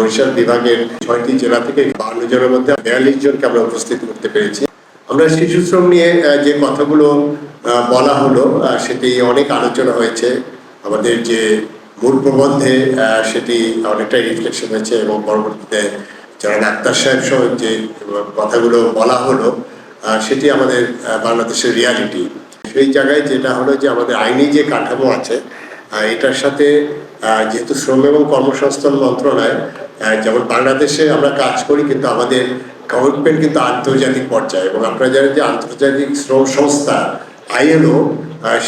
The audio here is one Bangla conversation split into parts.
বরিশাল বিভাগের ছয়টি জেলা থেকে বান্ন জনের মধ্যে বিয়াল্লিশ জনকে আমরা উপস্থিত করতে পেরেছি। আমরা শিশু শ্রম নিয়ে যে কথাগুলো বলা হলো সেটি অনেক আলোচনা হয়েছে। আমাদের যে মূল প্রবন্ধে সেটি অনেকটাই রিফ্লেকশন হয়েছে এবং পরবর্তীতে যারা ডাক্তার সাহেব সহ যে কথাগুলো বলা হলো সেটি আমাদের বাংলাদেশের রিয়ালিটি সেই জায়গায় যেটা হলো যে আমাদের আইনি যে কাঠামো আছে এটার সাথে যেহেতু শ্রম এবং কর্মসংস্থান মন্ত্রণালয় যেমন বাংলাদেশে আমরা কাজ করি, কিন্তু আমাদের কমিটমেন্ট কিন্তু আন্তর্জাতিক পর্যায়ে। এবং আপনারা জানেন যে আন্তর্জাতিক শ্রম সংস্থা, আইএলও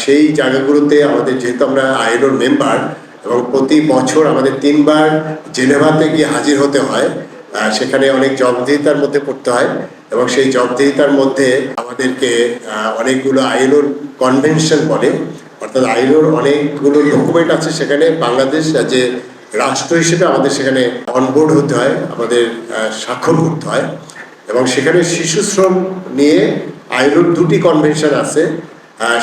সেই জায়গাগুলোতে আমাদের যেহেতু আমরা আইএলওর মেম্বার এবং প্রতি বছর আমাদের তিনবার জেনেভাতে গিয়ে হাজির হতে হয় সেখানে অনেক জবাবদিহিতার মধ্যে পড়তে হয়, এবং সেই জবাবদিহিতার মধ্যে আমাদেরকে অনেকগুলো আইএলওর কনভেনশন বলে, অর্থাৎ আইএলওর অনেকগুলো ডকুমেন্ট আছে সেখানে বাংলাদেশ যে রাষ্ট্র হিসেবে আমাদের সেখানে অনবোর্ড হতে হয়, আমাদের স্বাক্ষর করতে হয় এবং সেখানে শিশু শ্রম নিয়ে আইএলওর দুটি কনভেনশন আছে।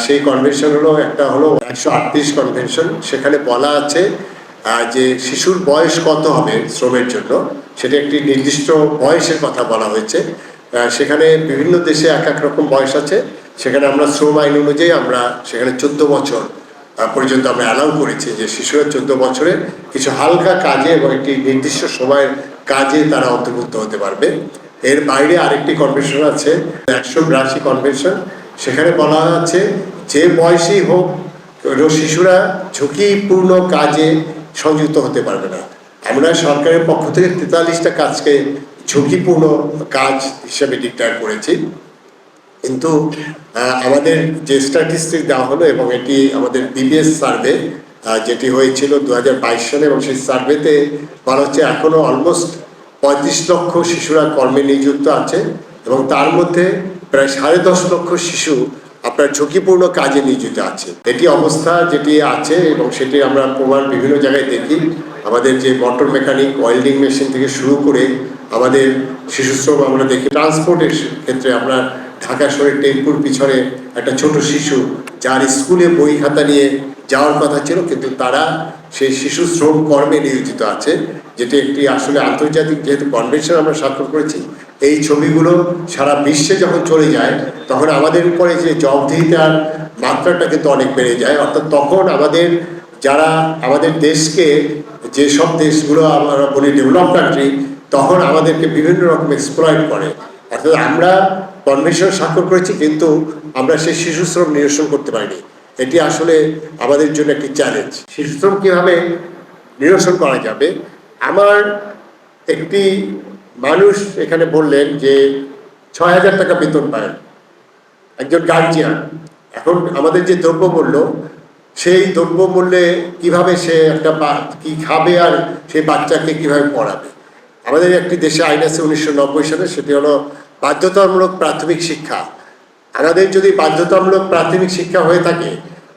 সেই কনভেনশন হলো, একটা হলো একশো আটত্রিশ কনভেনশন সেখানে বলা আছে যে শিশুর বয়স কত হবে শ্রমের জন্য। সেটা একটি নির্দিষ্ট বয়সের কথা বলা হয়েছে। সেখানে বিভিন্ন দেশে এক এক রকম বয়স আছে। সেখানে আমরা শ্রম আইন অনুযায়ী আমরা সেখানে চোদ্দ বছর পর্যন্ত আমরা অ্যালাউ করেছি যে শিশুরা চোদ্দ বছরে কিছু হালকা কাজে এবং একটি নির্দিষ্ট সময়ের কাজে তারা অন্তর্ভুক্ত হতে পারবে। এর বাইরে আরেকটি কনভেনশন আছে, একশো বিরাশি কনভেনশন সেখানে বলা আছে, যে বয়সেই হোক শিশুরা ঝুঁকিপূর্ণ কাজে সংযুক্ত হতে পারবে না। আমরা সরকারের পক্ষ থেকে তেতাল্লিশটা কাজকে ঝুঁকিপূর্ণ কাজ হিসেবে ডিক্লেয়ার করেছি। কিন্তু আমাদের যে স্ট্যাটিস্টিক দেওয়া হলো এবং এটি আমাদের বিবিএস সার্ভে যেটি হয়েছিল দু হাজার বাইশ সালে এবং সেই সার্ভেতে বলা হচ্ছে এখনও অলমোস্ট পঁয়ত্রিশ লক্ষ শিশুরা কর্মে নিযুক্ত আছে এবং তার মধ্যে প্রায় সাড়ে দশ লক্ষ শিশু আপনার ঝুঁকিপূর্ণ কাজে নিয়োজিত আছে। এটি অবস্থা যেটি আছে এবং সেটি আমরা প্রমাণ বিভিন্ন জায়গায় দেখি। আমাদের যে মোটর মেকানিক ওয়েল্ডিং মেশিন থেকে শুরু করে আমাদের শিশু শ্রম আমরা দেখি। ট্রান্সপোর্টের ক্ষেত্রে আমরা ঢাকা শহরের টেম্পুর পিছনে একটা ছোট শিশু যার স্কুলে বই খাতা নিয়ে যাওয়ার কথা ছিল, কিন্তু তারা সেই শিশু শ্রম কর্মে নিয়োজিত আছে, যেটি একটি আসলে আন্তর্জাতিক যেহেতু কনভেনশন আমরা স্বাক্ষর করেছি, এই ছবিগুলো সারা বিশ্বে যখন চলে যায়, তখন আমাদের উপরে যে জবাবদিহিতার মাত্রাটা কিন্তু অনেক বেড়ে যায়। অর্থাৎ তখন আমাদের যারা আমাদের দেশকে, যেসব দেশগুলো আমরা বলি ডেভেলপ কান্ট্রি তখন আমাদেরকে বিভিন্ন রকম এক্সপ্লয়েট করে। অর্থাৎ আমরা কনভেনশন স্বাক্ষর করেছি, কিন্তু আমরা সেই শিশু শ্রম নিরসন করতে পারিনি। এটি আসলে আমাদের জন্য একটি চ্যালেঞ্জ শিশু শ্রম কীভাবে নিরসন করা যাবে? আমার একটি মানুষ এখানে বললেন যে ছয় হাজার টাকা বেতন পায়। একজন গার্জিয়ান এখন আমাদের যে দ্রব্য দ্রব্যমূল্য সেই দ্রব্যমূল্যে কীভাবে সে একটা বা- কি খাবে আর সেই বাচ্চাকে কীভাবে পড়াবে? আমাদের একটি দেশে আইন আছে উনিশশো নব্বই সালে, সেটি হলো বাধ্যতামূলক প্রাথমিক শিক্ষা। আমাদের যদি বাধ্যতামূলক প্রাথমিক শিক্ষা হয়ে থাকে,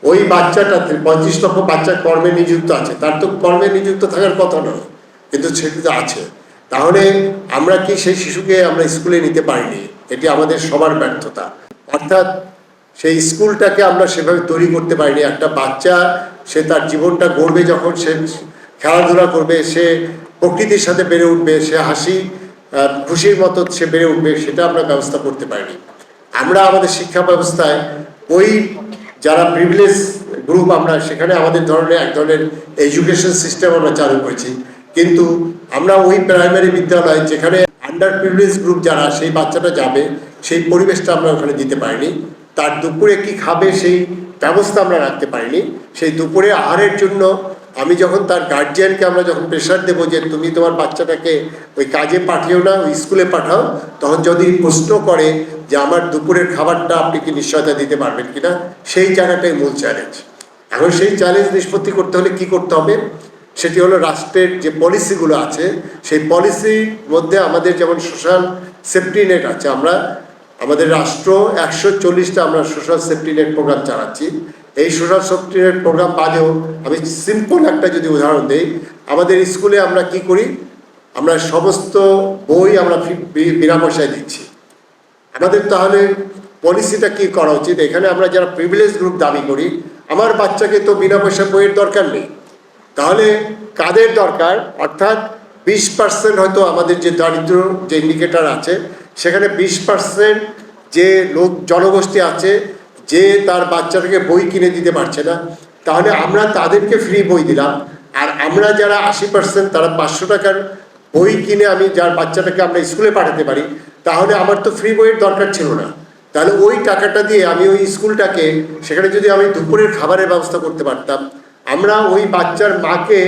ওই বাচ্চাটা পঁয়ত্রিশ লক্ষ বাচ্চা কর্মে নিযুক্ত আছে। তার তো কর্মে নিযুক্ত থাকার কথা নয়, কিন্তু সেটি আছে। তাহলে আমরা কি সেই শিশুকে আমরা স্কুলে নিতে পারিনি? এটি আমাদের সবার ব্যর্থতা। অর্থাৎ সেই স্কুলটাকে আমরা সেভাবে তৈরি করতে পারিনি। একটা বাচ্চা, সে তার জীবনটা গড়বে যখন, সে খেলাধুলা করবে, সে প্রকৃতির সাথে বেড়ে উঠবে, সে হাসি খুশির মতো সে বেড়ে উঠবে, সেটা আমরা ব্যবস্থা করতে পারিনি। আমরা আমাদের শিক্ষা ব্যবস্থায় ওই যারা প্রিভিলেজ গ্রুপ আমরা, সেখানে আমাদের ধরনের, এক ধরনের এডুকেশন সিস্টেম আমরা চালু করেছি। কিন্তু আমরা ওই প্রাইমারি বিদ্যালয় যেখানে আন্ডার প্রিভিলেজ গ্রুপ যারা, সেই বাচ্চাটা যাবে, সেই পরিবেশটা আমরা ওখানে দিতে পারিনি। তার দুপুরে কি খাবে, সেই ব্যবস্থা আমরা রাখতে পারিনি। সেই দুপুরে আহারের জন্য আমি যখন তার গার্জিয়ানকে আমরা যখন প্রেশার দেবো যে তুমি তোমার বাচ্চাটাকে ওই কাজে পাঠিও না, ওই স্কুলে পাঠাও, তখন যদি প্রশ্ন করে যে আমার দুপুরের খাবারটা আপনি কি নিশ্চয়তা দিতে পারবেন কিনা, সেই জায়গাটাই মূল চ্যালেঞ্জ এখন সেই চ্যালেঞ্জ নিষ্পত্তি করতে হলে কি করতে হবে? সেটি হলো রাষ্ট্রের যে পলিসিগুলো আছে, সেই পলিসির মধ্যে আমাদের যেমন সোশ্যাল সেফটি নেট আছে, আমরা আমাদের রাষ্ট্র একশো চল্লিশটা আমরা সোশ্যাল সেফটি নেট প্রোগ্রাম চালাচ্ছি। এই সোশ্যাল সেফটি নেট প্রোগ্রাম বাদেও আমি সিম্পল একটা যদি উদাহরণ দিই, আমাদের স্কুলে আমরা কি করি? আমরা সমস্ত বই আমরা ফি- বি- বিনা পয়সায় দিচ্ছি। আমাদের তাহলে পলিসিটা কি করা উচিত? এখানে আমরা যারা প্রিভিলেজ গ্রুপ দাবি করি, আমার বাচ্চাকে তো বিনা পয়সা বইয়ের দরকার নেই। তাহলে কাদের দরকার? অর্থাৎ বিশ পার্সেন্ট হয়তো আমাদের যে দারিদ্র, যে ইন্ডিকেটার আছে সেখানে বিশ পার্সেন্ট যে লোক জনগোষ্ঠী আছে, যে তার বাচ্চাটাকে বই কিনে দিতে পারছে না, তাহলে আমরা তাদেরকে ফ্রি বই দিলাম। আর আমরা যারা আশি পার্সেন্ট তারা পাঁচশো টাকার বই কিনে আমি যার বাচ্চাটাকে আমরা স্কুলে পাঠাতে পারি, তাহলে আমার তো ফ্রি বইয়ের দরকার ছিল না। তাহলে ওই টাকাটা দিয়ে আমি ওই স্কুলটাকে, সেখানে যদি আমি দুপুরের খাবারের ব্যবস্থা করতে পারতাম, আমরা ওই বাচ্চার মাকে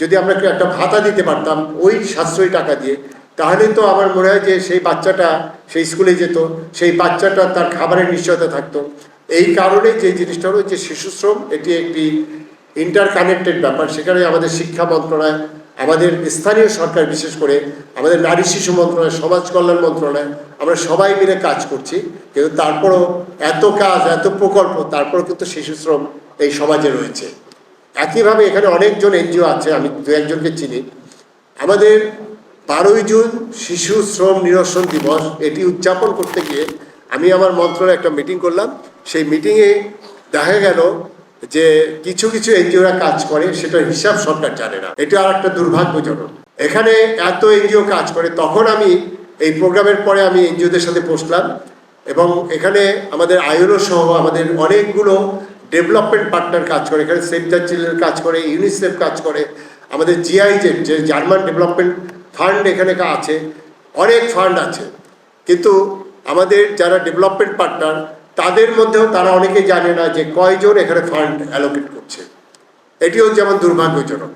যদি আমরা একটা ভাতা দিতে পারতাম, ওই সাশ্রয়ী টাকা দিয়ে তাহলে তো আমার মনে হয় যে সেই বাচ্চাটা সেই স্কুলে যেত, সেই বাচ্চাটা তার খাবারের নিশ্চয়তা থাকতো। এই কারণে যে জিনিসটা হলো যে শিশু শ্রম এটি একটি ইন্টার কানেক্টেড ব্যাপার। সেখানে আমাদের শিক্ষা মন্ত্রণালয়, আমাদের স্থানীয় সরকার বিশেষ করে, আমাদের নারী শিশু মন্ত্রণালয়, সমাজ কল্যাণ মন্ত্রণালয়, আমরা সবাই মিলে কাজ করছি। কিন্তু তারপরও এত কাজ, এত প্রকল্প, তারপরও কিন্তু শিশুশ্রম এই সমাজে রয়েছে। একইভাবে এখানে অনেকজন এনজিও আছে, আমি দু একজনকে চিনি। আমাদের বারোই জুন শিশু শ্রম নিরসন দিবস, এটি উদযাপন করতে গিয়ে আমি আমার মন্ত্রণালয়ে একটা মিটিং করলাম। সেই মিটিংয়ে দেখা গেল যে কিছু কিছু এনজিওরা কাজ করে সেটার হিসাব সরকার জানে না। এটা আর একটা দুর্ভাগ্যজনক। এখানে এত এনজিও কাজ করে, তখন আমি এই প্রোগ্রামের পরে আমি এনজিওদের সাথে বসলাম এবং এখানে আমাদের আয়োলো সহ আমাদের অনেকগুলো ডেভেলপমেন্ট পার্টনার কাজ করে, এখানে সেভ দ্য চিলড্রেন কাজ করে, ইউনিসেফ কাজ করে, আমাদের জিআইজেড, যে জার্মান ডেভেলপমেন্ট ফান্ড এখানে আছে, অনেক ফান্ড আছে। কিন্তু আমাদের যারা ডেভেলপমেন্ট পার্টনার, তাদের মধ্যেও তারা অনেকে জানে না যে কয়জন এখানে ফান্ড অ্যালোকেট করছে। এটিও যেমন দুর্ভাগ্যজনক।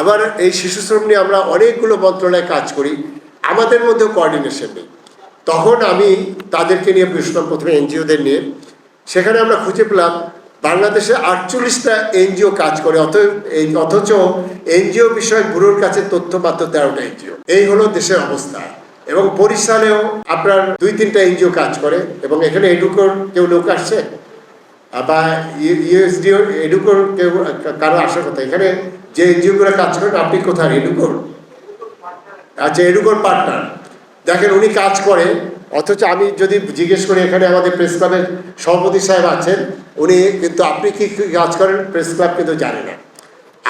আবার এই শিশু শ্রম নিয়ে আমরা অনেকগুলো মন্ত্রণালয়ে কাজ করি, আমাদের মধ্যেও কোঅর্ডিনেশন নেই। তখন আমি তাদেরকে নিয়ে বসলাম প্রথমে এনজিওদের নিয়ে, সেখানে আমরা খুঁজে পেলাম বাংলাদেশে আটচল্লিশটা এনজিও কাজ করে অথচ এনজিও বিষয়ক ব্যুরোর কাছে তথ্য মাত্র তেরোটা এনজিও। এই হলো দেশের অবস্থা। এবং বরিশালেও আপনার দুই তিনটা এনজিও কাজ করে, এবং এখানে এডুকোর কেউ লোক আসছে? বা ইউএসডিও এডুকোর কেউ, কারও আসার কথা? এখানে যে এনজিওগুলো কাজ করেন, আপনি কোথায়? এডুকোর? আচ্ছা এডুকোর পার্টনার। দেখেন, উনি কাজ করে, অথচ আমি যদি জিজ্ঞেস করি, এখানে আমাদের প্রেস ক্লাবের সভাপতি সাহেব আছেন উনি কিন্তু আপনি কি কাজ করেন? প্রেস ক্লাব কিন্তু জানে না।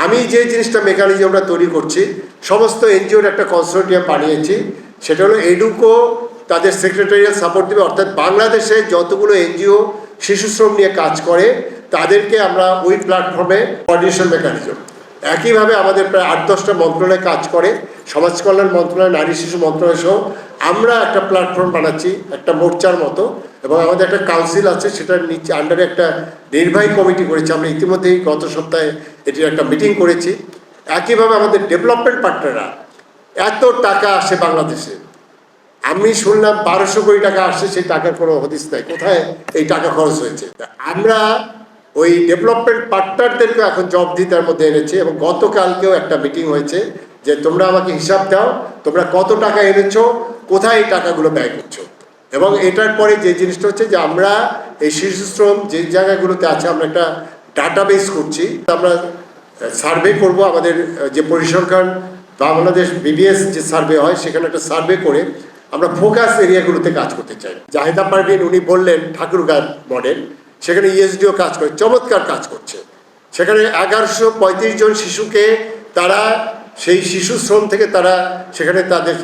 আমি যে জিনিসটা মেকানিজমটা তৈরি করছি, সমস্ত এনজিওর একটা কনসোর্টিয়াম বানিয়েছি, সেটা হলো এডুকো তাদের সেক্রেটারিয়াল সাপোর্ট দেবে। অর্থাৎ বাংলাদেশে যতগুলো এনজিও শিশু শ্রম নিয়ে কাজ করে, তাদেরকে আমরা ওই প্ল্যাটফর্মে কোঅর্ডিনেশন মেকানিজম একইভাবে আমাদের প্রায় আট দশটা মন্ত্রণালয় কাজ করে। সমাজ কল্যাণ মন্ত্রণালয়, নারী শিশু মন্ত্রণালয় সহ আমরা একটা প্ল্যাটফর্ম বানাচ্ছি, একটা মোর্চার মতো এবং আমাদের একটা কাউন্সিল আছে, সেটার নিচে আন্ডারে একটা নির্বাহী কমিটি করেছি। আমরা ইতিমধ্যেই গত সপ্তাহে এটির একটা মিটিং করেছি। একইভাবে আমাদের ডেভেলপমেন্ট পার্টনাররা এত টাকা আসে বাংলাদেশে। আমি শুনলাম বারোশো কোটি টাকা আসছে, সেই টাকার কোনো হদিস নাই। কোথায় এই টাকা খরচ হয়েছে? আমরা ওই ডেভেলপমেন্ট পার্টনারদেরকে এখন জব দিতার মধ্যে এনেছি এবং গতকালকেও একটা মিটিং হয়েছে। যে তোমরা আমাকে হিসাব দাও, তোমরা কত টাকা এনেছো, কোথায় এই টাকাগুলো ব্যয় করছ। এবং এটার পরে যে জিনিসটা হচ্ছে যে আমরা এই শিশু শ্রম যে জায়গাগুলোতে আছে, আমরা একটা ডাটাবেস করছি। আমরা সার্ভে করব আমাদের যে পরিসংখ্যান, বাংলাদেশ বিবিএস যে সার্ভে হয়, সেখানে একটা সার্ভে করে আমরা ফোকাস এরিয়াগুলোতে কাজ করতে চাই। জাহিদা পারভিন, উনি বললেন ঠাকুরগাঁ মডেল সেখানে ইএসডিও কাজ করে, চমৎকার কাজ করছে। সেখানে এগারোশো পঁয়ত্রিশ জন শিশুকে তারা সেই শিশু শ্রম থেকে তারা সেখানে তাদের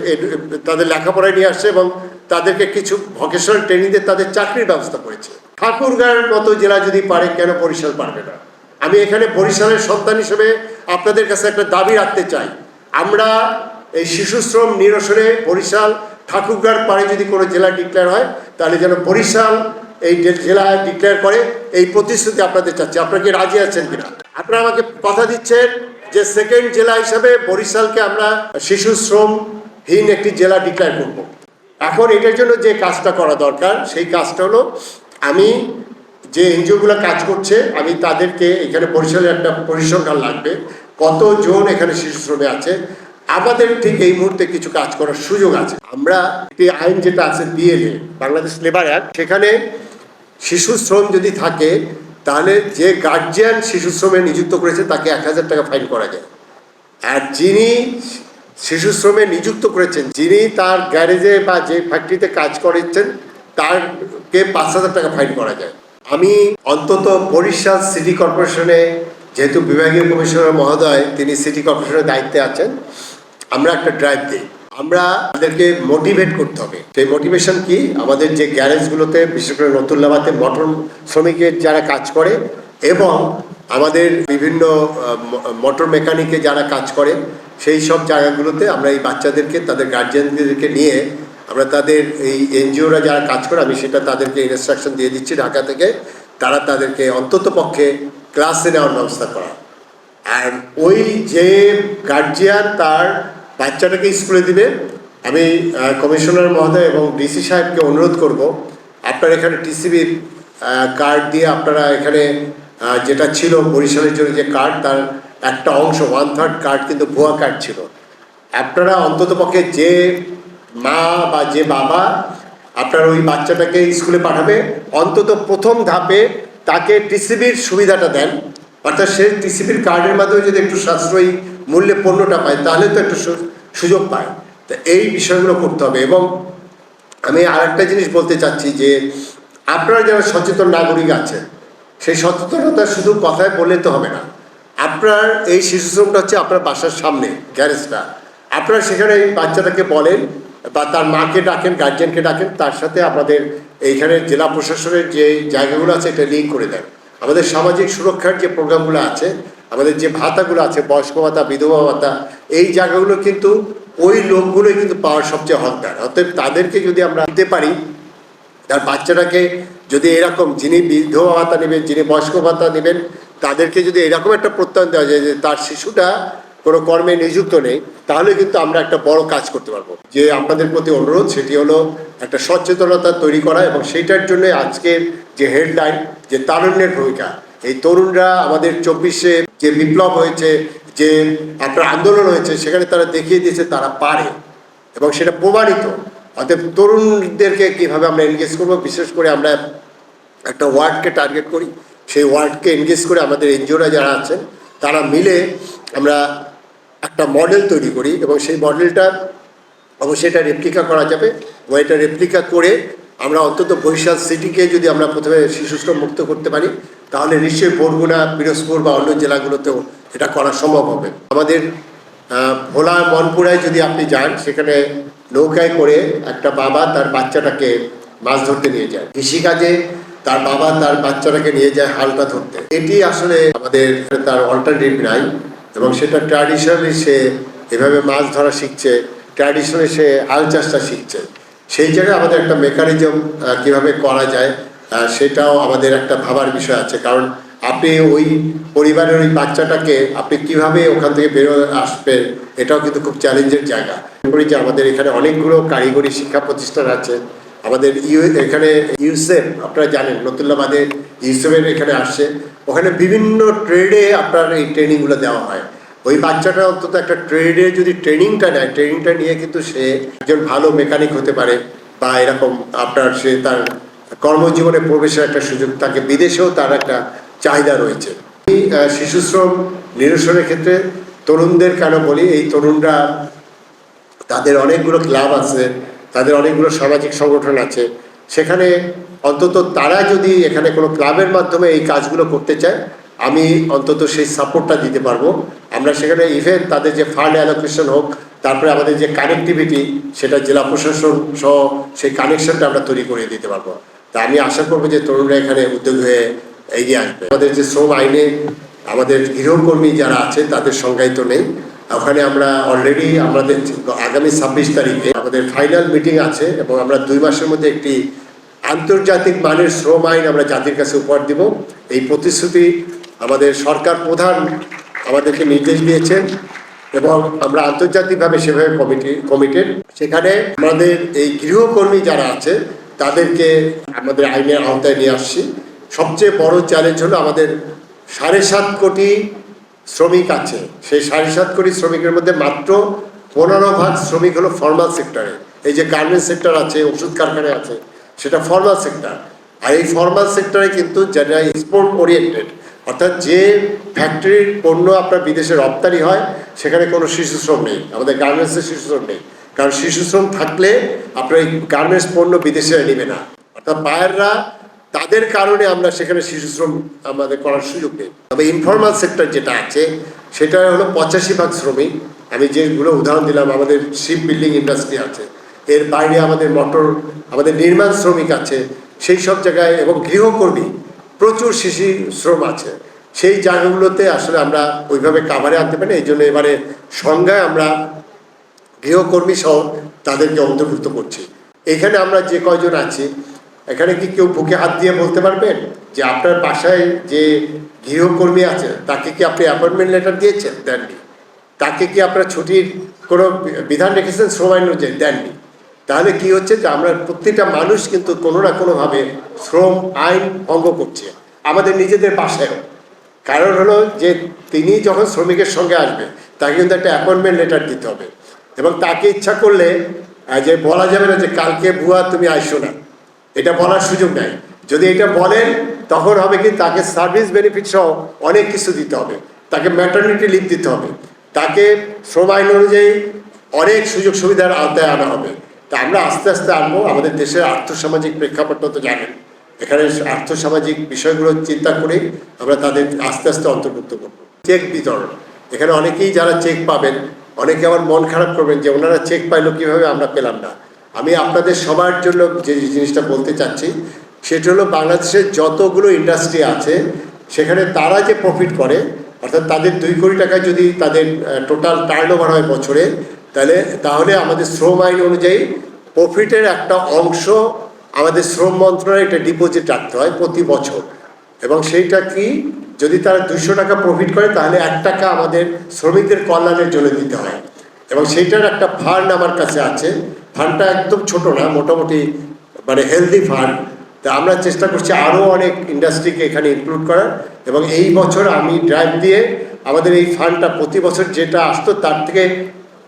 তাদের লেখাপড়ায় নিয়ে আসছে এবং তাদেরকে কিছু ভকেশনাল ট্রেনিং দিয়ে তাদের চাকরির ব্যবস্থা করেছে। ঠাকুরগাঁর মতো জেলা যদি পারে, কেন বরিশাল পারবে না? আমি এখানে বরিশালের সন্তান হিসেবে আপনাদের কাছে একটা দাবি রাখতে চাই। আমরা এই শিশু শ্রম নিরসনে বরিশাল, ঠাকুরগাঁর পারে যদি কোনো জেলা ডিক্লেয়ার হয়, তাহলে যেন বরিশাল এই জেলা ডিক্লেয়ার করে, এই প্রতিশ্রুতি আপনাদের চাচ্ছি। আপনারা কি রাজি আছেন কিনা? আপনারা আমাকে কথা দিচ্ছেন যে সেকেন্ড জেলা হিসাবে বরিশালকে আমরা শিশু শ্রমহীন একটি জেলা ডিক্লেয়ার করব। এখন এটার জন্য যে কাজটা করা দরকার, সেই কাজটা হলো আমি যে এনজিওগুলো কাজ করছে, আমি তাদেরকে এখানে বরিশালের একটা পরিসংখ্যান লাগবে, কতজন এখানে শিশু শ্রমে আছে। আমাদের ঠিক এই মুহূর্তে কিছু কাজ করার সুযোগ আছে। আমরা একটি আইন যেটা আছে বিএলএ বাংলাদেশ লেবার অ্যাক্ট সেখানে শিশু শ্রম যদি থাকে তাহলে যে গার্জিয়ান শিশু শ্রমে নিযুক্ত করেছে তাকে এক হাজার টাকা ফাইন করা যায়। আর যিনি শিশু শ্রমে নিযুক্ত করেছেন, যিনি তার গ্যারেজে বা যে ফ্যাক্টরিতে কাজ করেছেন, তারকে পাঁচ হাজার টাকা ফাইন করা যায়। আমি অন্তত বরিশাল সিটি কর্পোরেশনে যেহেতু বিভাগীয় কমিশনার মহোদয়, তিনি সিটি কর্পোরেশনের দায়িত্বে আছেন, আমরা একটা ড্রাইভ দিই। আমরা তাদেরকে মোটিভেট করতে হবে। সেই মোটিভেশন কি? আমাদের যে গ্যারেজগুলোতে বিশেষ করে নতুল্লাবাতে মটর শ্রমিকের যারা কাজ করে এবং আমাদের বিভিন্ন মোটর মেকানিকে যারা কাজ করে, সেই সব জায়গাগুলোতে আমরা এই বাচ্চাদেরকে, তাদের গার্জিয়ানদেরকে নিয়ে আমরা তাদের এই এনজিওরা যারা কাজ করে, আমি সেটা তাদেরকে ইনস্ট্রাকশন দিয়ে দিচ্ছি ঢাকা থেকে, তারা তাদেরকে অন্তত পক্ষে ক্লাসে নেওয়ার ব্যবস্থা করা। আর ওই যে গার্জিয়ান তার বাচ্চাটাকে স্কুলে দিবে। আমি কমিশনার মহোদয় এবং ডিসি সাহেবকে অনুরোধ করব, আপনার এখানে টিসিবির কার্ড দিয়ে আপনারা এখানে যেটা ছিল বরিশালের জন্য যে কার্ড, তার একটা অংশ ওয়ান থার্ড কার্ড কিন্তু ভুয়া কার্ড ছিল। আপনারা অন্তত পক্ষে যে মা বা যে বাবা আপনার ওই বাচ্চাটাকে স্কুলে পাঠাবে, অন্তত প্রথম ধাপে তাকে টিসিবির সুবিধাটা দেন। অর্থাৎ সে টিসিবির কার্ডের মাধ্যমে যদি একটু সাশ্রয়ী মূল্যে পণ্যটা পায়, তাহলে তো একটু সুযোগ পায়। তো এই বিষয়গুলো করতে হবে। এবং আমি আর একটা জিনিস বলতে চাচ্ছি যে, আপনারা যারা সচেতন নাগরিক আছেন, সেই সচেতনতা শুধু কথায় বললে তো হবে না। আপনার এই শিশু শ্রমটা হচ্ছে আপনার বাসার সামনে, গ্যারেজটা। আপনারা সেখানে এই বাচ্চাটাকে বলেন বা তার মাকে ডাকেন গার্জিয়ানকে ডাকেন, তার সাথে আপনাদের এইখানে জেলা প্রশাসনের যে জায়গাগুলো আছে, এটা লিঙ্ক করে দেন। আমাদের সামাজিক সুরক্ষার যে প্রোগ্রামগুলো আছে, আমাদের যে ভাতাগুলো আছে, বয়স্ক ভাতা, বিধবা ভাতা, এই জায়গাগুলো কিন্তু ওই লোকগুলোই কিন্তু পাওয়ার সবচেয়ে হকদার। অর্থাৎ তাদেরকে যদি আমরা দিতে পারি, তার বাচ্চাটাকে যদি এরকম যিনি বিধবা ভাতা নেবেন, যিনি বয়স্ক ভাতা নেবেন, তাদেরকে যদি এরকম একটা প্রত্যয়ন দেওয়া যায় যে তার শিশুটা কোনো কর্মে নিযুক্ত নেই, তাহলে কিন্তু আমরা একটা বড় কাজ করতে পারব। যে আপনাদের প্রতি অনুরোধ, সেটি হলো একটা সচেতনতা তৈরি করা এবং সেইটার জন্য আজকের যে হেডলাইন, যে তারুণ্যের ভূমিকা, এই তরুণরা আমাদের চব্বিশে যে বিপ্লব হয়েছে, যে আপনার আন্দোলন হয়েছে, সেখানে তারা দেখিয়ে দিয়েছে তারা পারে এবং সেটা প্রমাণিত। অতএব তরুণদেরকে কীভাবে আমরা এনগেজ করব, বিশেষ করে আমরা একটা ওয়ার্ডকে টার্গেট করি, সেই ওয়ার্ডকে এনগেজ করে আমাদের এনজিওরা যারা আছেন, তারা মিলে আমরা একটা মডেল তৈরি করি এবং সেই মডেলটা অবশ্যই এটা রেপ্লিকা করা যাবে এবং এটা রেপ্লিকা করে আমরা অন্তত বরিশাল সিটিকে যদি আমরা প্রথমে শিশুশ্রম মুক্ত করতে পারি, তাহলে নিশ্চয়ই বরগুনা, পিরোজপুর বা অন্য জেলাগুলোতেও এটা করা সম্ভব হবে। আমাদের ভোলা, মনপুরায় যদি আপনি যান, সেখানে নৌকায় করে একটা বাবা তার বাচ্চাটাকে মাছ ধরতে নিয়ে যায়। কৃষিকাজে তার বাবা তার বাচ্চাটাকে নিয়ে যায় হালটা ধরতে। এটি আসলে আমাদের, তার অল্টারনেটিভ নাই। এবং সেটা ট্র্যাডিশনালি সে এভাবে মাছ ধরা শিখছে ট্র্যাডিশনালি সে হাল চাষটা শিখছে। সেই জায়গায় আমাদের একটা মেকানিজম কীভাবে করা যায় সেটাও আমাদের একটা ভাবার বিষয় আছে। কারণ আপনি ওই পরিবারের ওই বাচ্চাটাকে আপনি কীভাবে ওখান থেকে বেরো আসবেন, এটাও কিন্তু খুব চ্যালেঞ্জের জায়গা। করি যে আমাদের এখানে অনেকগুলো কারিগরি শিক্ষা প্রতিষ্ঠান আছে আমাদের ইউ এখানে ইউসেফ, আপনারা জানেন, নতুল্লাবাদে ইউসেফের এখানে আসছে। ওখানে বিভিন্ন ট্রেডে আপনার এই ট্রেনিংগুলো দেওয়া হয়। ওই বাচ্চাটা অন্তত একটা ট্রেডে যদি ট্রেনিংটা নেয় ট্রেনিংটা নিয়ে কিন্তু সে একজন ভালো মেকানিক হতে পারে বা এরকম আপনার সে তার কর্মজীবনে প্রবেশের একটা সুযোগ থাকে বিদেশেও তার একটা চাহিদা রয়েছে। শিশুশ্রম নিরসনের ক্ষেত্রে তরুণদের কেন বলি, এই তরুণরা তাদের অনেকগুলো ক্লাব আছে তাদের অনেকগুলো সামাজিক সংগঠন আছে। সেখানে অন্তত তারা যদি এখানে কোনো ক্লাবের মাধ্যমে এই কাজগুলো করতে চায়, আমি অন্তত সেই সাপোর্টটা দিতে পারব। আমরা সেখানে ইভেন তাদের যে ফান্ড অ্যালোকেশন হোক, তারপরে আমাদের যে কানেক্টিভিটি সেটা জেলা প্রশাসন সহ সেই কানেকশনটা আমরা তৈরি করে দিতে পারব। তা আমি আশা করব যে তরুণরা এখানে উদ্যোগ হয়ে এগিয়ে আসবে। আমাদের যে শ্রম আইনে আমাদের গৃহকর্মী যারা আছে, তাদের সংজ্ঞায়িত নেই। ওখানে আমরা অলরেডি আমাদের আগামী ছাব্বিশ তারিখে আমাদের ফাইনাল মিটিং আছে এবং আমরা দুই মাসের মধ্যে একটি আন্তর্জাতিক মানের শ্রম আইন আমরা জাতির কাছে উপহার দিব। এই প্রতিশ্রুতি আমাদের সরকার প্রধান আমাদেরকে নির্দেশ দিয়েছেন এবং আমরা আন্তর্জাতিকভাবে সেভাবে কমিটি কমিটেড সেখানে আমাদের এই গৃহকর্মী যারা আছে, তাদেরকে আমাদের আইনের আওতায় নিয়ে আসছি। সবচেয়ে বড় চ্যালেঞ্জ হলো আমাদের সাড়ে সাত কোটি শ্রমিক আছে। সেই সাড়ে সাত কোটি শ্রমিকের মধ্যে মাত্র পনেরো ভাগ শ্রমিক হলো ফর্মাল সেক্টরে এই যে গার্মেন্টস সেক্টর আছে, ওষুধ কারখানায় আছে, সেটা ফর্মাল সেক্টর আর এই ফর্মাল সেক্টরে কিন্তু যারা এক্সপোর্ট ওরিয়েন্টেড অর্থাৎ যে ফ্যাক্টরির পণ্য আপনার বিদেশে রপ্তানি হয়, সেখানে কোনো শিশু শ্রম নেই। আমাদের গার্মেন্টসের শিশু শ্রম নেই। কারণ শিশু শ্রম থাকলে আপনার এই গার্মেন্টস পণ্য বিদেশে নেবে না। অর্থাৎ বায়াররা তাদের কারণে আমরা সেখানে শিশু শ্রম আমাদের করার সুযোগ নেই তবে ইনফর্মাল সেক্টর যেটা আছে, সেটা হলো পঁচাশি ভাগ শ্রমিক। আমি যেগুলো উদাহরণ দিলাম, আমাদের শিপ বিল্ডিং ইন্ডাস্ট্রি আছে। এর বাইরে আমাদের মোটর আমাদের নির্মাণ শ্রমিক আছে। সেই সব জায়গায় এবং গৃহকর্মী, প্রচুর শিশু শ্রম আছে। সেই জায়গাগুলোতে আসলে আমরা ওইভাবে কাভারে আনতে পারি এই জন্য এবারে সংজ্ঞায় আমরা গৃহকর্মী সহ তাদেরকে অন্তর্ভুক্ত করছি। এখানে আমরা যে কয়জন আছি এখানে কি কেউ বুকে হাত দিয়ে বলতে পারবেন যে আপনার বাসায় যে গৃহকর্মী আছে, তাকে কি আপনি অ্যাপয়েন্টমেন্ট লেটার দিয়েছেন? দেননি। তাকে কি আপনার ছুটির কোনো বিধান রেখেছেন? শ্রম আইন অনুযায়ী দেননি। তাহলে কি হচ্ছে যে আমরা প্রত্যেকটা মানুষ কিন্তু কোনো না কোনোভাবে শ্রম আইন ভঙ্গ করছে, আমাদের নিজেদের বাসায়ও। কারণ হলো যে তিনি যখন শ্রমিকের সঙ্গে আসবে, তাকে কিন্তু একটা অ্যাপয়েন্টমেন্ট লেটার দিতে হবে। এবং তাকে ইচ্ছা করলে যে বলা যাবে না যে কালকে ভুয়া তুমি আইসো না। এটা বলার সুযোগ নাই। যদি এটা বলেন, তখন হবে কি তাকে সার্ভিস বেনিফিট সহ অনেক কিছু দিতে হবে। তাকে ম্যাটার্নিটি লিভ দিতে হবে। তাকে শ্রম আইন অনুযায়ী অনেক সুযোগ সুবিধার আওতায় আনা হবে। তা আমরা আস্তে আস্তে আনব। আমাদের দেশের আর্থসামাজিক প্রেক্ষাপটটা তো জানেন। এখানে আর্থসামাজিক বিষয়গুলো চিন্তা করে আমরা তাদের আস্তে আস্তে অন্তর্ভুক্ত করব। চেক বিতরণ। এখানে অনেকেই যারা চেক পাবেন, অনেকে আবার মন খারাপ করবেন যে ওনারা চেক পাইলো কীভাবে, আমরা পেলাম না। আমি আপনাদের সবার জন্য যে জিনিসটা বলতে চাচ্ছি, সেটা হলো বাংলাদেশের যতগুলো ইন্ডাস্ট্রি আছে, সেখানে তারা যে প্রফিট করে, অর্থাৎ তাদের দুই কোটি টাকা যদি তাদের টোটাল টার্ন ওভার হয় বছরে, তাহলে তাহলে আমাদের শ্রম আইন অনুযায়ী প্রফিটের একটা অংশ আমাদের শ্রম মন্ত্রণালয়ে এটা ডিপোজিট রাখতে হয় প্রতি বছর। এবং সেইটা কি? যদি তারা দুশো টাকা প্রফিট করে, তাহলে এক টাকা আমাদের শ্রমিকদের কল্যাণের জন্য দিতে হয়। এবং সেইটার একটা ফান্ড আমার কাছে আছে। ফান্ডটা একদম ছোট না, মোটামুটি মানে হেলদি ফান্ড তা আমরা চেষ্টা করছি আরও অনেক ইন্ডাস্ট্রিকে এখানে ইনক্লুড করার। এবং এই বছর আমি ড্রাইভ দিয়ে আমাদের এই ফান্ডটা প্রতি বছর যেটা আসতো তার থেকে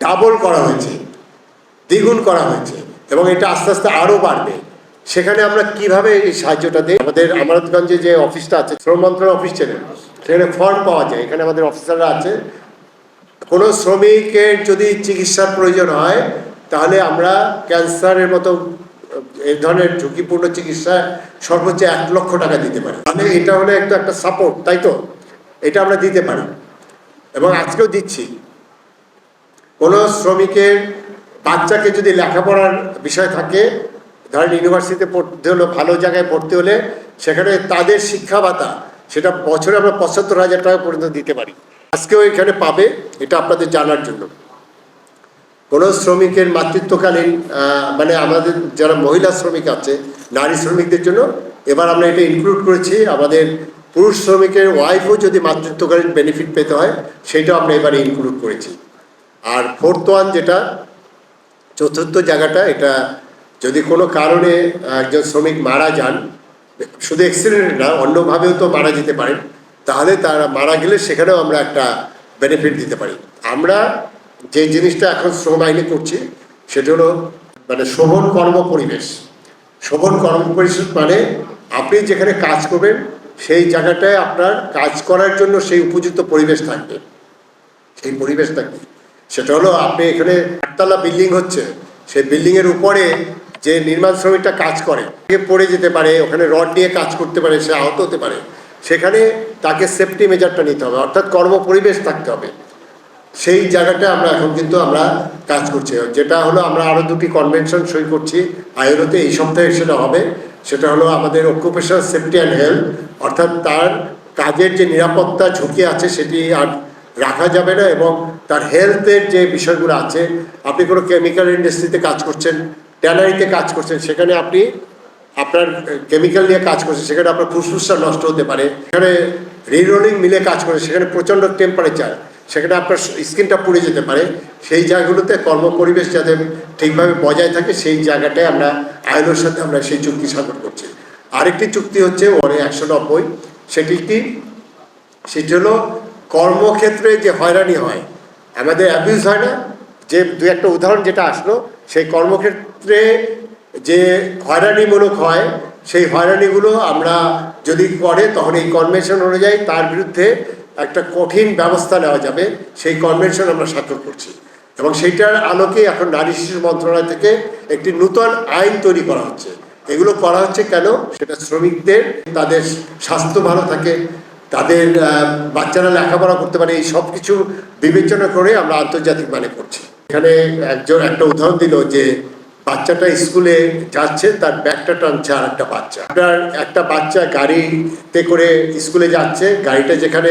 ডাবল করা হয়েছে, দ্বিগুণ করা হয়েছে। এবং এটা আস্তে আস্তে আরও বাড়বে। সেখানে আমরা কীভাবে এই সাহায্যটা দিই? আমাদের আমারতগঞ্জে যে অফিসটা আছে, শ্রম মন্ত্রণালয় অফিস চেনেন সেখানে ফর্ম পাওয়া যায়। এখানে আমাদের অফিসাররা আছে। কোনো শ্রমিকের যদি চিকিৎসার প্রয়োজন হয় তাহলে আমরা ক্যান্সারের মতো এই ধরনের ঝুঁকিপূর্ণ চিকিৎসা সর্বোচ্চ এক লক্ষ টাকা দিতে পারি। তাহলে এটা হলে একটা একটা সাপোর্ট তাই তো? এটা আমরা দিতে পারি। এবং আজকেও দিচ্ছি। কোনো শ্রমিকের বাচ্চাকে যদি লেখাপড়ার বিষয় থাকে, ধরেন ইউনিভার্সিটিতে পড়তে হলো, ভালো জায়গায় পড়তে হলে, সেখানে তাদের শিক্ষা ভাতা, সেটা বছরে আমরা পঁচাত্তর হাজার টাকা পর্যন্ত দিতে পারি। আজকেও এখানে পাবে, এটা আপনাদের জানার জন্য। কোনো শ্রমিকের মাতৃত্বকালীন মানে আমাদের যারা মহিলা শ্রমিক আছে, নারী শ্রমিকদের জন্য এবার আমরা এটা ইনক্লুড করেছি। আমাদের পুরুষ শ্রমিকের ওয়াইফও যদি মাতৃত্বকালীন বেনিফিট পেতে হয়, সেটাও আমরা এবারে ইনক্লুড করেছি। আর ফোর্থ ওয়ান যেটা, চতুর্থ জায়গাটা, এটা যদি কোনো কারণে একজন শ্রমিক মারা যান, শুধু অ্যাক্সিডেন্ট না, অন্যভাবেও তো মারা যেতে পারেন তাহলে তারা মারা গেলে সেখানেও আমরা একটা বেনিফিট দিতে পারি। আমরা যে জিনিসটা এখন শ্রম আইনে করছি, সেটা হলো মানে শোভন কর্ম পরিবেশ। শোভন কর্ম পরিবেশ মানে আপনি যেখানে কাজ করবেন, সেই জায়গাটায় আপনার কাজ করার জন্য সেই উপযুক্ত পরিবেশ থাকবে। সেই পরিবেশ থাকবে সেটা হলো, আপনি এখানে একতলা বিল্ডিং হচ্ছে, সেই বিল্ডিং এর উপরে যে নির্মাণ শ্রমিকটা কাজ করে পড়ে যেতে পারে, ওখানে রড নিয়ে কাজ করতে পারে, সে আহত হতে পারে। সেখানে তাকে সেফটি মেজারটা নিতে হবে, অর্থাৎ কর্ম পরিবেশ থাকতে হবে। সেই জায়গাটা আমরা এখন কিন্তু আমরা কাজ করছি। যেটা হলো আমরা আরও দুটি কনভেনশন সই করছি। আয়োতে এই সপ্তাহে সেটা হবে। সেটা হলো আমাদের অকুপেশনাল সেফটি অ্যান্ড হেলথ অর্থাৎ তার কাজের যে নিরাপত্তা ঝুঁকি আছে সেটি আর রাখা যাবে না এবং তার হেলথের যে বিষয়গুলো আছে, আপনি কোনো কেমিক্যাল ইন্ডাস্ট্রিতে কাজ করছেন ট্যানারিতে কাজ করছেন, সেখানে আপনি আপনার কেমিক্যাল নিয়ে কাজ করছেন, সেখানে আপনার ফুসফুসটা নষ্ট হতে পারে। সেখানে রিরোলিং মিলে কাজ করে সেখানে প্রচণ্ড টেম্পারেচার সেখানে আপনার স্কিনটা পুড়ে যেতে পারে। সেই জায়গাগুলোতে কর্ম পরিবেশ যাতে ঠিকভাবে বজায় থাকে, সেই জায়গাটায় আমরা আইনের সাথে আমরা সেই চুক্তি স্বাক্ষর করছি। আরেকটি চুক্তি হচ্ছে ওরে একশো নব্বই। সেটি কি? সেটি হলো কর্মক্ষেত্রে যে হয়রানি হয়, আমাদের অ্যাবিউজ হয় না। যে দু একটা উদাহরণ যেটা আসলো, সেই কর্মক্ষেত্রে যে হয়রানিমূলক হয়, সেই হয়রানিগুলো আমরা যদি করে, তখন এই কনভেনশন অনুযায়ী তার বিরুদ্ধে একটা কঠিন ব্যবস্থা নেওয়া যাবে, সেই কনভেনশন আমরা স্বাক্ষর করছি। এবং সেইটার আলোকে এখন নারী শিশু মন্ত্রণালয় থেকে একটি নূতন আইন তৈরি করা হচ্ছে। এগুলো করা হচ্ছে কেন? সেটা শ্রমিকদের, তাদের স্বাস্থ্য ভালো থাকে, তাদের বাচ্চারা লেখাপড়া করতে পারে, এই সব কিছু বিবেচনা করে আমরা আন্তর্জাতিক মানে করছি। এখানে একজন, একটা উদাহরণ দিল যে বাচ্চাটা স্কুলে যাচ্ছে, তার ব্যাগটা টানছে আর একটা বাচ্চা। আপনার একটা বাচ্চা গাড়িতে করে স্কুলে যাচ্ছে, গাড়িটা যেখানে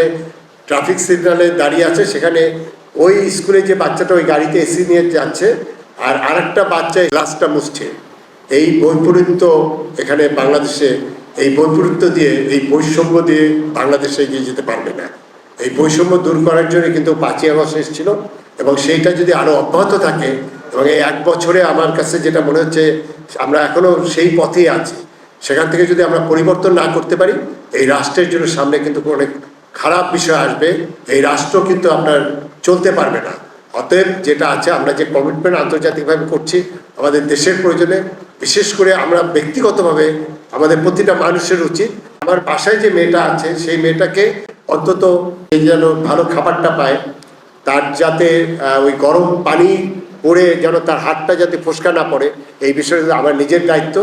ট্রাফিক সিগনালে দাঁড়িয়ে আছে, সেখানে ওই স্কুলে যে বাচ্চাটা ওই গাড়িতে এসি নিয়ে যাচ্ছে, আর আরেকটা বাচ্চা গ্লাসটা মুছছে। এই বৈপরীত্য এখানে বাংলাদেশে, এই বৈপরীত্য দিয়ে, এই বৈষম্য দিয়ে বাংলাদেশে এগিয়ে যেতে পারবে না। এই বৈষম্য দূর করার জন্য কিন্তু পাঁচই আগস্ট এসেছিল, এবং সেইটা যদি আরও অব্যাহত থাকে এবং এই এক বছরে আমার কাছে যেটা মনে হচ্ছে, আমরা এখনও সেই পথেই আছি। সেখান থেকে যদি আমরা পরিবর্তন না করতে পারি, এই রাষ্ট্রের জন্য সামনে কিন্তু অনেক খারাপ বিষয় আসবে। এই রাষ্ট্র কিন্তু আপনার চলতে পারবে না। অতএব যেটা আছে, আমরা যে কমিটমেন্ট আন্তর্জাতিকভাবে করছি, আমাদের দেশের প্রয়োজনে, বিশেষ করে আমরা ব্যক্তিগতভাবে আমাদের প্রতিটা মানুষের উচিত। আমার বাসায় যে মেয়েটা আছে, সেই মেয়েটাকে অন্তত যেন ভালো খাবারটা পায়। তার যাতে ওই গরম পানি পড়ে যেন তার হাতটা যাতে ফোসকা না পড়ে, এই বিষয়ে আমার নিজের দায়িত্ব,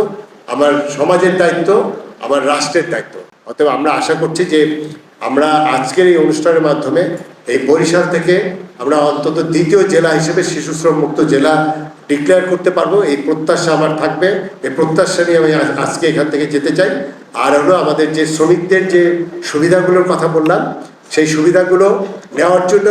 আমার সমাজের দায়িত্ব, আমার রাষ্ট্রের দায়িত্ব। অতএব আমরা আশা করছি যে আমরা আজকের এই অনুষ্ঠানের মাধ্যমে এই বরিশাল থেকে আমরা অন্তত দ্বিতীয় জেলা হিসেবে শিশু শ্রম মুক্ত জেলা ডিক্লেয়ার করতে পারব। এই প্রত্যাশা আমার থাকবে। এই প্রত্যাশা নিয়ে আমি আজকে এখান থেকে যেতে চাই। আর হলো আমাদের যে শ্রমিকদের যে সুবিধাগুলোর কথা বললাম, সেই সুবিধাগুলো নেওয়ার জন্য